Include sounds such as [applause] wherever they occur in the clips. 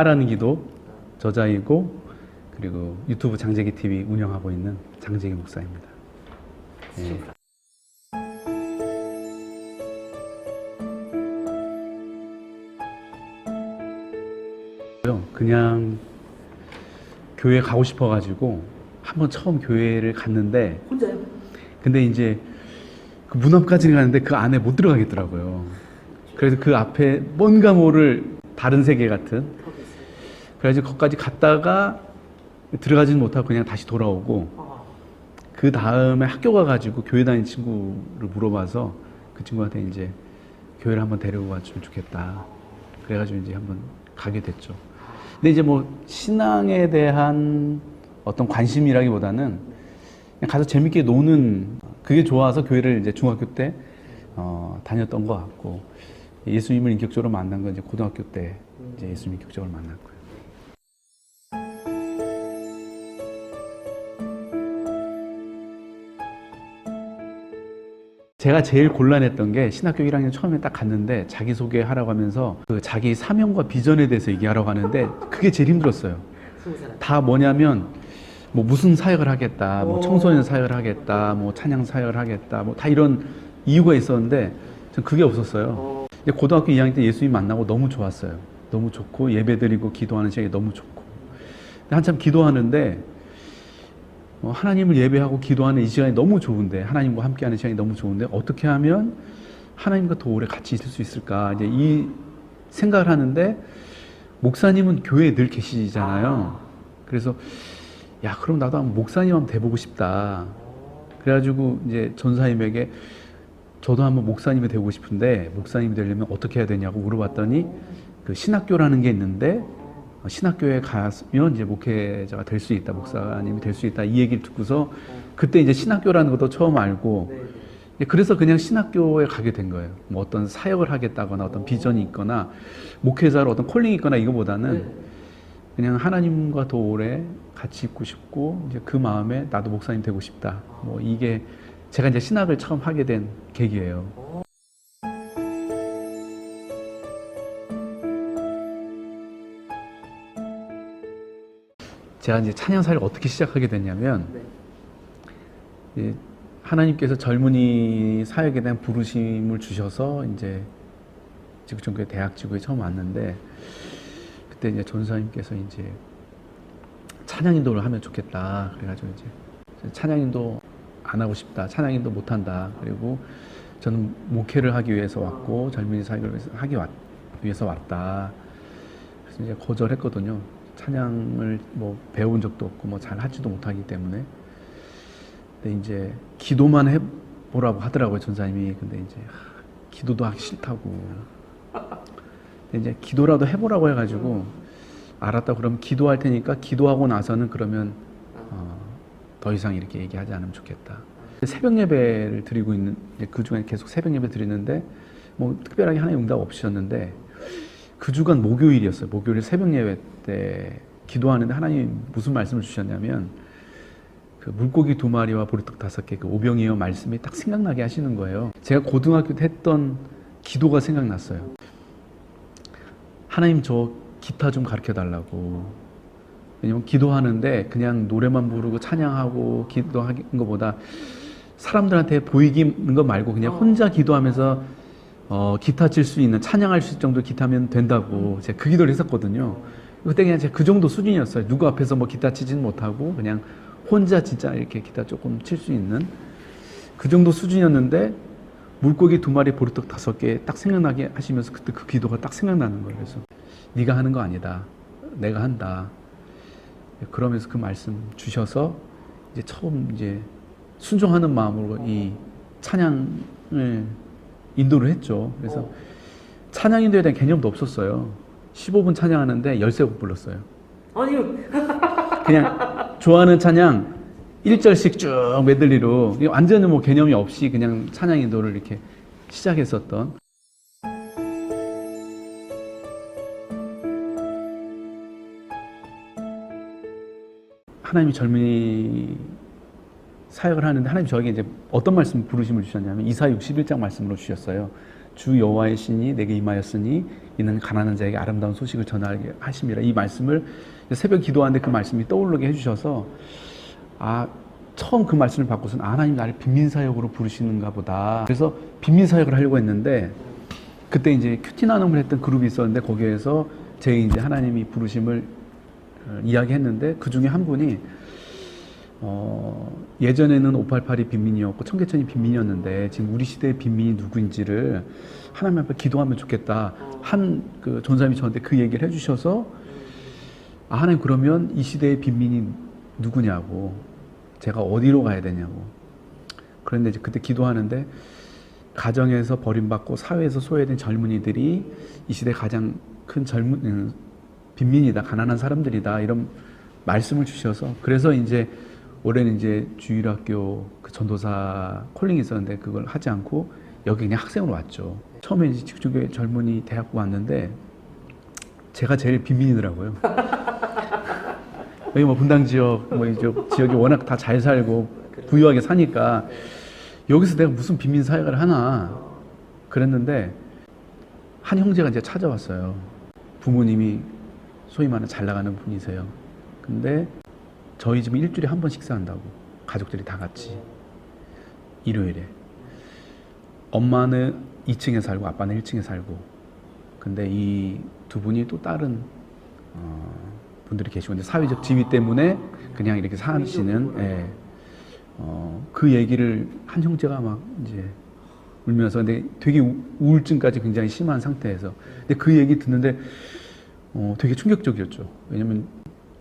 딸하는 기도 저자이고 그리고 유튜브 장재기 TV 운영하고 있는 장재기 목사입니다. 예. 그냥 교회 가고 싶어가지고 한번 처음 교회를 갔는데 혼자요? 근데 이제 그 문 앞까지는 가는데 그 안에 못 들어가겠더라고요. 그래서 그 앞에 뭔가 모를 다른 세계 같은 그래가지고 거기까지 갔다가 들어가지는 못하고 그냥 다시 돌아오고 아, 그 다음에 학교 가가지고 교회 다니는 친구를 물어봐서 그 친구한테 이제 교회를 한번 데리고 왔으면 좋겠다. 그래가지고 이제 한번 가게 됐죠. 근데 이제 뭐 신앙에 대한 어떤 관심이라기보다는 그냥 가서 재밌게 노는 그게 좋아서 교회를 이제 중학교 때 어, 다녔던 것 같고 예수님을 인격적으로 만난 건 이제 고등학교 때 이제 예수님 인격적으로 만났고요. 제가 제일 곤란했던 게 신학교 1학년 처음에 딱 갔는데 자기소개 하라고 하면서 그 자기 사명과 비전에 대해서 얘기하라고 하는데 그게 제일 힘들었어요. 다 뭐냐면 뭐 무슨 사역을 하겠다, 뭐 오. 청소년 사역을 하겠다, 뭐 찬양 사역을 하겠다, 뭐 다 이런 이유가 있었는데 전 그게 없었어요. 고등학교 2학년 때 예수님 만나고 너무 좋았어요. 너무 좋고 예배드리고 기도하는 시간이 너무 좋고 한참 기도하는데 어, 하나님을 예배하고 기도하는 이 시간이 너무 좋은데 하나님과 함께하는 시간이 너무 좋은데 어떻게 하면 하나님과 더 오래 같이 있을 수 있을까 이제 이 생각을 하는데 목사님은 교회에 늘 계시잖아요. 그래서 야 그럼 나도 한번 목사님 한번 돼보고 싶다. 그래가지고 이제 전사님에게 저도 한번 목사님이 되고 싶은데 목사님이 되려면 어떻게 해야 되냐고 물어봤더니 그 신학교라는 게 있는데 어, 신학교에 가면 이제 목회자가 될 수 있다, 목사님이 될 수 있다 이 얘기를 듣고서 그때 이제 신학교라는 것도 처음 알고 그래서 그냥 신학교에 가게 된 거예요. 뭐 어떤 사역을 하겠다거나 어떤 비전이 있거나 목회자로 어떤 콜링이 있거나 이거보다는 네. 그냥 하나님과 더 오래 같이 있고 싶고 이제 그 마음에 나도 목사님 되고 싶다. 뭐 이게 제가 이제 신학을 처음 하게 된 계기예요. 제가 이제 찬양사를 어떻게 시작하게 됐냐면 네. 이 하나님께서 젊은이 사역에 대한 부르심을 주셔서 이제 지구촌교회 대학 지구에 처음 왔는데 그때 이제 전사님께서 이제 찬양인도를 하면 좋겠다. 그래가지고 이제 찬양인도 안 하고 싶다 찬양인도 못 한다. 그리고 저는 목회를 하기 위해서 왔고 젊은이 사역을 하기 왔- 위해서 왔다. 그래서 이제 거절했거든요 찬양을 뭐 배운 적도 없고 뭐 잘 하지도 못하기 때문에. 근데 이제 기도만 해보라고 하더라고요 전사님이. 근데 이제 하, 기도도 하기 싫다고. 근데 이제 기도라도 해보라고 해가지고 알았다 그러면 기도할 테니까 기도하고 나서는 그러면 어, 더 이상 이렇게 얘기하지 않으면 좋겠다. 새벽 예배를 드리고 있는 그 중에 계속 새벽 예배 드리는데 뭐 특별하게 하나님 응답 없으셨는데 그 주간 목요일이었어요 목요일 새벽 예배 때 기도하는데 하나님 무슨 말씀을 주셨냐면 그 물고기 두 마리와 보리떡 다섯 개 그 오병이어 말씀이 딱 생각나게 하시는 거예요. 제가 고등학교 때 했던 기도가 생각났어요. 하나님 저 기타 좀 가르쳐 달라고. 왜냐면 기도하는데 그냥 노래만 부르고 찬양하고 기도하는 것보다 사람들한테 보이기는 거 말고 그냥 혼자 기도하면서 어, 기타 칠 수 있는 찬양할 수 있을 정도 기타면 된다고 제가 그 기도를 했었거든요. 그때 그냥 제가 그 정도 수준이었어요. 누구 앞에서 뭐 기타 치지는 못하고 그냥 혼자 진짜 이렇게 기타 조금 칠 수 있는 그 정도 수준이었는데 물고기 두 마리 보리떡 다섯 개 딱 생각나게 하시면서 그때 그 기도가 딱 생각나는 거예요. 그래서 네가 하는 거 아니다. 내가 한다. 그러면서 그 말씀 주셔서 이제 처음 이제 순종하는 마음으로 이 찬양을 인도를 했죠. 그래서 찬양 인도에 대한 개념도 없었어요. 15분 찬양하는데 13곡 불렀어요. 아니 [laughs] 그냥 좋아하는 찬양 1절씩 쭉 메들리로 완전히 뭐 개념이 없이 그냥 찬양 인도를 이렇게 시작했었던 하나님이 젊은이 사역을 하는데 하나님 저에게 이제 어떤 말씀 부르심을 주셨냐면 이사 61장 말씀으로 주셨어요. 주 여호와의 신이 내게 임하였으니 이는 가난한 자에게 아름다운 소식을 전하게 하심이라 이 말씀을 새벽 기도하는데 그 말씀이 떠오르게 해주셔서 아 처음 그 말씀을 받고서는 아, 하나님 나를 빈민 사역으로 부르시는가 보다 그래서 빈민 사역을 하려고 했는데 그때 이제 큐티 나눔을 했던 그룹이 있었는데 거기에서 제 이제 하나님이 부르심을 어, 이야기했는데 그 중에 한 분이 어, 예전에는 588이 빈민이었고 청계천이 빈민이었는데 지금 우리 시대의 빈민이 누구인지를 하나님 앞에 기도하면 좋겠다 한 그 전사님이 저한테 그 얘기를 해주셔서 아 하나님 그러면 이 시대의 빈민이 누구냐고 제가 어디로 가야 되냐고 그런데 이제 그때 기도하는데 가정에서 버림받고 사회에서 소외된 젊은이들이 이 시대 가장 큰 젊은 음, 빈민이다 가난한 사람들이다 이런 말씀을 주셔서 그래서 이제 올해는 이제 주일학교 그 전도사 콜링이 있었는데 그걸 하지 않고 여기 그냥 학생으로 왔죠. 처음에 이제 직중교회 젊은이 대학부 왔는데 제가 제일 빈민이더라고요. 여기 뭐 분당 지역 뭐 이쪽 지역이 워낙 다 잘 살고 부유하게 사니까 여기서 내가 무슨 빈민 사역을 하나 그랬는데 한 형제가 이제 찾아왔어요. 부모님이 소위 말하는 잘 나가는 분이세요. 근데 저희 집은 일주일에 한 번 식사한다고. 가족들이 다 같이. 일요일에. 엄마는 2층에 살고 아빠는 1층에 살고. 근데 이 두 분이 또 다른 어, 분들이 계시고 이제 사회적 지위 때문에 그냥 이렇게 사시는 예. 어, 그 얘기를 한 형제가 막 이제 울면서 근데 되게 우- 우울증까지 굉장히 심한 상태에서. 근데 그 얘기 듣는데 어, 되게 충격적이었죠. 왜냐면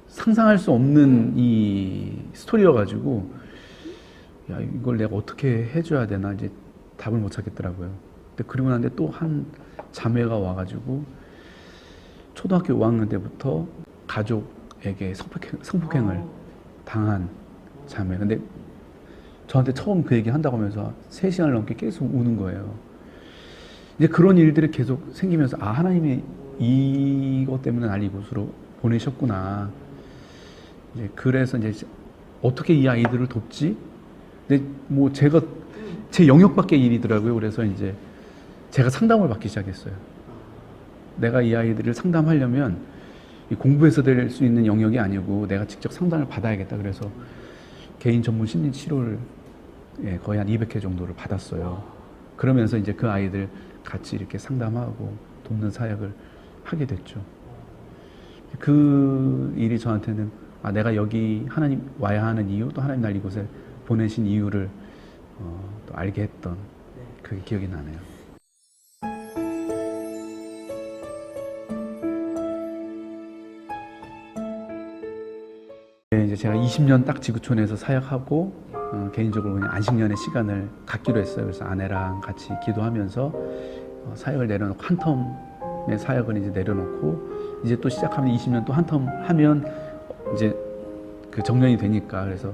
상상할 수 없는 이 스토리여 가지고 야 이걸 내가 어떻게 해줘야 되나 이제 답을 못 찾겠더라고요. 근데 그리고 난데 또 한 자매가 와가지고 초등학교 5학년 때부터 가족에게 성폭행, 성폭행을 당한 자매. 근데 저한테 처음 그 얘기 한다고 하면서 3시간을 넘게 계속 우는 거예요. 이제 그런 일들이 계속 생기면서 아 하나님이 이것 때문에 날 이곳으로 보내셨구나. 이제 그래서 이제 어떻게 이 아이들을 돕지? 근데 뭐 제가 제 영역 밖의 일이더라고요. 그래서 이제 제가 상담을 받기 시작했어요. 내가 이 아이들을 상담하려면 이 공부해서 될 수 있는 영역이 아니고 내가 직접 상담을 받아야겠다. 그래서 개인 전문 심리 치료를 예, 거의 한 200회 정도를 받았어요. 그러면서 이제 그 아이들 같이 이렇게 상담하고 돕는 사역을 하게 됐죠. 그 일이 저한테는 아 내가 여기 하나님 와야 하는 이유 또 하나님 날 이곳에 보내신 이유를 어, 또 알게 했던 그게 기억이 나네요. 네, 이제 제가 20년 딱 지구촌에서 사역하고 어, 개인적으로 그냥 안식년의 시간을 갖기로 했어요. 그래서 아내랑 같이 기도하면서 어, 사역을 내려놓고 한 텀의 사역을 이제 내려놓고 이제 또 시작하면 20년 또 한 텀 하면 이제 그 정년이 되니까 그래서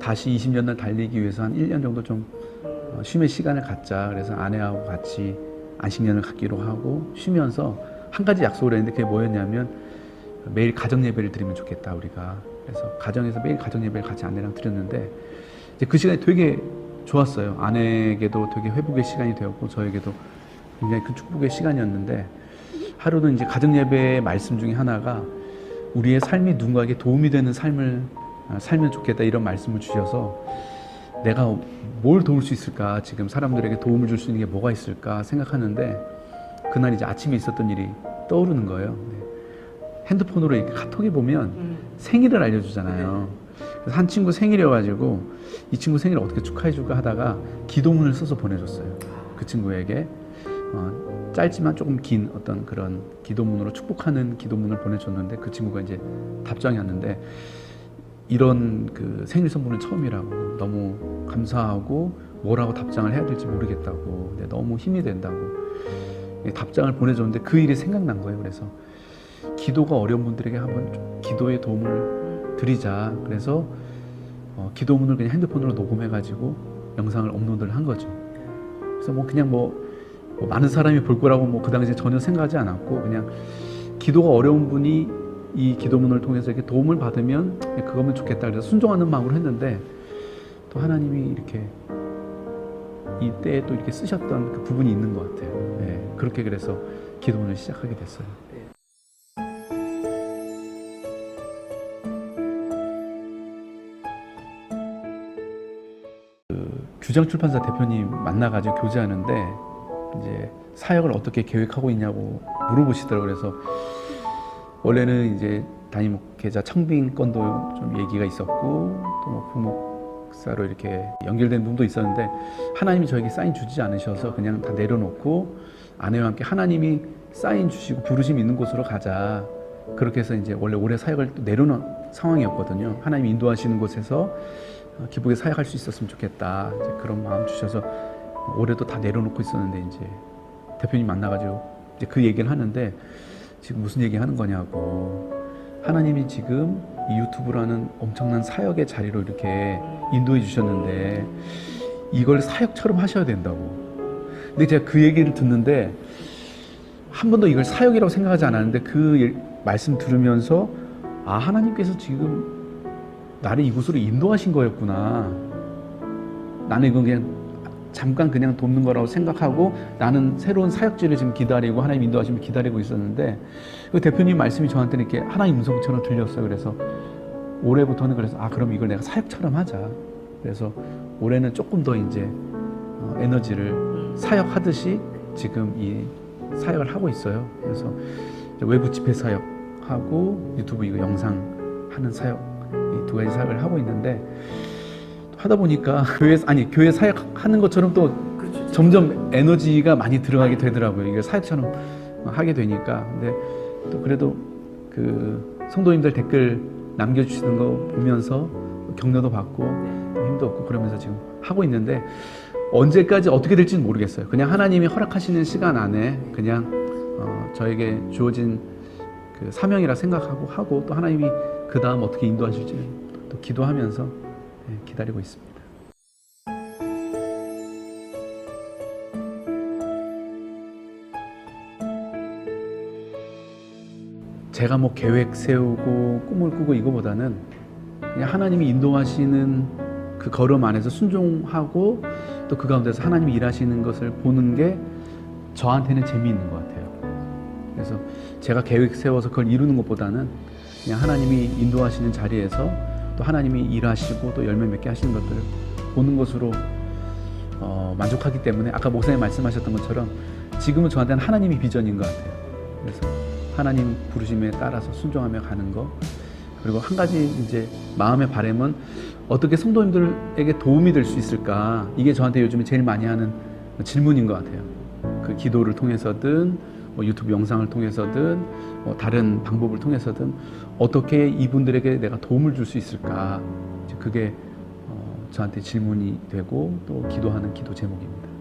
다시 20년을 달리기 위해서 한 1년 정도 좀 어, 쉼의 시간을 갖자. 그래서 아내하고 같이 안식년을 갖기로 하고 쉬면서 한 가지 약속을 했는데 그게 뭐였냐면 매일 가정 예배를 드리면 좋겠다 우리가. 그래서 가정에서 매일 가정 예배를 같이 아내랑 드렸는데 이제 그 시간이 되게 좋았어요. 아내에게도 되게 회복의 시간이 되었고 저에게도 굉장히 큰 축복의 시간이었는데 하루는 이제 가정 예배의 말씀 중에 하나가 우리의 삶이 누군가에게 도움이 되는 삶을 아, 살면 좋겠다 이런 말씀을 주셔서 내가 뭘 도울 수 있을까 지금 사람들에게 도움을 줄 수 있는 게 뭐가 있을까 생각하는데 그날 이제 아침에 있었던 일이 떠오르는 거예요. 네. 핸드폰으로 이렇게 카톡에 보면 음. 생일을 알려주잖아요. 그래서 한 친구 생일이어가지고 이 친구 생일을 어떻게 축하해줄까 하다가 기도문을 써서 보내줬어요. 그 친구에게 어, 짧지만 조금 긴 어떤 그런 기도문으로 축복하는 기도문을 보내줬는데 그 친구가 이제 답장이 왔는데 이런 그 생일 선물은 처음이라고 너무 감사하고 뭐라고 답장을 해야 될지 모르겠다고 근데 너무 힘이 된다고 답장을 보내줬는데 그 일이 생각난 거예요. 그래서 기도가 어려운 분들에게 한번 좀 기도의 도움을 드리자. 그래서 어, 기도문을 그냥 핸드폰으로 녹음해가지고 영상을 업로드를 한 거죠. 그래서 뭐 그냥 뭐, 뭐 많은 사람이 볼 거라고 뭐 그 당시에 전혀 생각하지 않았고 그냥 기도가 어려운 분이 이 기도문을 통해서 이렇게 도움을 받으면 그거면 좋겠다. 그래서 순종하는 마음으로 했는데 또 하나님이 이렇게 이 때에 또 이렇게 쓰셨던 그 부분이 있는 것 같아요. 그렇게 그래서 기도원을 시작하게 됐어요. 그 규장 출판사 대표님 만나가지고 교제하는데 이제 사역을 어떻게 계획하고 있냐고 물어보시더라고요. 그래서 원래는 이제 담임 목회자 청빙 건도 좀 얘기가 있었고 또 뭐 부목사로 이렇게 연결된 부분도 있었는데 하나님이 저에게 사인 주지 않으셔서 그냥 다 내려놓고 아내와 함께 하나님이 사인 주시고 부르심 있는 곳으로 가자. 그렇게 해서 이제 원래 올해 사역을 또 내려놓은 상황이었거든요. 하나님이 인도하시는 곳에서 어, 기쁘게 사역할 수 있었으면 좋겠다. 이제 그런 마음 주셔서 올해도 다 내려놓고 있었는데 이제 대표님 만나가지고 이제 그 얘기를 하는데 지금 무슨 얘기 하는 거냐고 하나님이 지금 이 유튜브라는 엄청난 사역의 자리로 이렇게 인도해 주셨는데 이걸 사역처럼 하셔야 된다고. 근데 제가 그 얘기를 듣는데 한 번도 이걸 사역이라고 생각하지 않았는데 그 일- 말씀 들으면서 아 하나님께서 지금 나를 이곳으로 인도하신 거였구나. 나는 이건 그냥 잠깐 그냥 돕는 거라고 생각하고 나는 새로운 사역지를 지금 기다리고 하나님 인도하시면 기다리고 있었는데 그 대표님 말씀이 저한테는 이렇게 하나님 음성처럼 들렸어요. 그래서 올해부터는 그래서 아 그럼 이걸 내가 사역처럼 하자. 그래서 올해는 조금 더 이제 어, 에너지를 사역하듯이 지금 이 사역을 하고 있어요. 그래서 외부 집회 사역하고 유튜브 이거 영상 하는 사역 이 두 가지 사역을 하고 있는데 하다 보니까 [laughs] 교회 아니 교회 사역하는 것처럼 또 그렇죠. 점점 에너지가 많이 들어가게 되더라고요. 이게 사역처럼 하게 되니까. 근데 또 그래도 그 성도님들 댓글 남겨주시는 거 보면서 격려도 받고 힘도 얻고 그러면서 지금 하고 있는데 언제까지 어떻게 될지는 모르겠어요. 그냥 하나님이 허락하시는 시간 안에 그냥 어, 저에게 주어진 그 사명이라 생각하고 하고 또 하나님이 그 다음 어떻게 인도하실지 또 기도하면서 예, 기다리고 있습니다. 제가 뭐 계획 세우고 꿈을 꾸고 이거보다는 그냥 하나님이 인도하시는 그 걸음 안에서 순종하고 또 그 가운데서 하나님이 일하시는 것을 보는 게 저한테는 재미있는 것 같아요. 그래서 제가 계획 세워서 그걸 이루는 것보다는 그냥 하나님이 인도하시는 자리에서 또 하나님이 일하시고 또 열매 맺게 하시는 것들을 보는 것으로 어, 만족하기 때문에 아까 목사님 말씀하셨던 것처럼 지금은 저한테는 하나님이 비전인 것 같아요. 그래서 하나님 부르심에 따라서 순종하며 가는 거 그리고 한 가지 이제 마음의 바람은 어떻게 성도님들에게 도움이 될 수 있을까 이게 저한테 요즘에 제일 많이 하는 질문인 것 같아요. 그 기도를 통해서든 뭐 유튜브 영상을 통해서든 뭐 다른 방법을 통해서든 어떻게 이분들에게 내가 도움을 줄 수 있을까 그게 어, 저한테 질문이 되고 또 기도하는 기도 제목입니다.